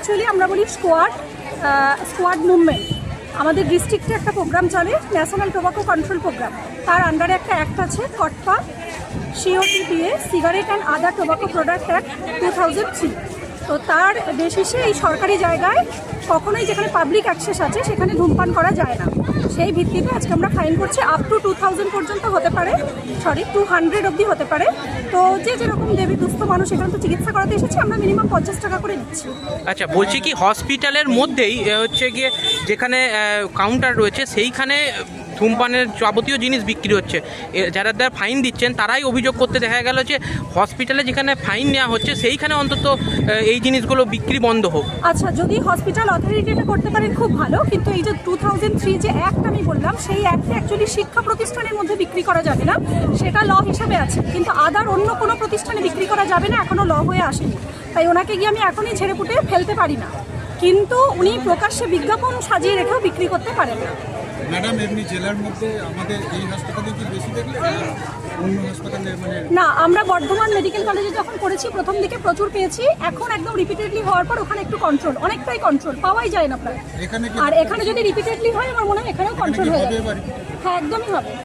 Actually আমরা বলি squad squad movement আমাদের ডিস্ট্রিক্টে একটা প্রোগ্রাম চলে ন্যাশনাল টোবাকো কন্ট্রোল প্রোগ্রাম তার আন্ডারে একটা অ্যাক্ট আছে কটপা দিয়ে cigarette and other tobacco product act two thousand three তো তার বেসিসে এই সরকারি জায়গায় কখনোই যেখানে পাবলিক অ্যাক্সেস আছে, সেখানে ধূমপান করা যায় না। সেই ভিত্তিতে আজকে আমরা ফাইন করছি আপ টু টু থাউজেন্ড পর্যন্ত হতে পারে। সরি টু হান্ড্রেড অবধি হতে পারে। তো যে যেরকম দেবী দুস্থ মানুষ এখানে তো চিকিৎসা করাতে এসেছে, আমরা মিনিমাম পঞ্চাশ টাকা করে দিচ্ছি। আচ্ছা বলছি কি হসপিটালের মধ্যেই হচ্ছে গিয়ে যেখানে কাউন্টার রয়েছে, সেইখানে ধূমপানের যাবতীয় জিনিস বিক্রি হচ্ছে। যারা যারা ফাইন দিচ্ছেন, তারাই অভিযোগ করতে দেখা গেল যে হসপিটালে যেখানে ফাইন নেওয়া হচ্ছে, সেইখানে অন্তত এই জিনিসগুলো বিক্রি বন্ধ হোক। আচ্ছা যদি হসপিটাল অথরিটি এটা করতে পারেন খুব ভালো। কিন্তু এই যে টু থাউজেন্ড থ্রি যে অ্যাক্ট আমি বললাম, সেই অ্যাক্টে অ্যাকচুয়ালি শিক্ষা প্রতিষ্ঠানের মধ্যে বিক্রি করা যাবে না। সেটা ল হিসাবে আছে। কিন্তু আদার অন্য কোনো প্রতিষ্ঠানে বিক্রি করা যাবে না এখনও ল হয়ে আসেনি। তাই ওনাকে গিয়ে আমি এখনই ছেড়ে ফুটে ফেলতে পারি না। কিন্তু উনি প্রকাশ্যে বিজ্ঞাপন সাজিয়ে রেখেও বিক্রি করতে পারেন না। ম্যাডাম এমনি জেলার মধ্যে আমাদের এই হাসপাতালে কি বেশি দেখলে না অন্য হাসপাতালে মানে না আমরা বর্ধমান মেডিকেল কলেজে যখন করেছি প্রথম দিকে প্রচুর পেয়েছি। এখন একদম রিপিটেডলি হওয়ার পর ওখানে একটু কন্ট্রোল অনেকটাই কন্ট্রোল পাওয়াই যায় না প্রায়। এখানে আর এখানে যদি রিপিটেডলি হয় আমার মনে হয় এখানেও কন্ট্রোল হয়ে যাবে। হ্যাঁ একদমই হবে।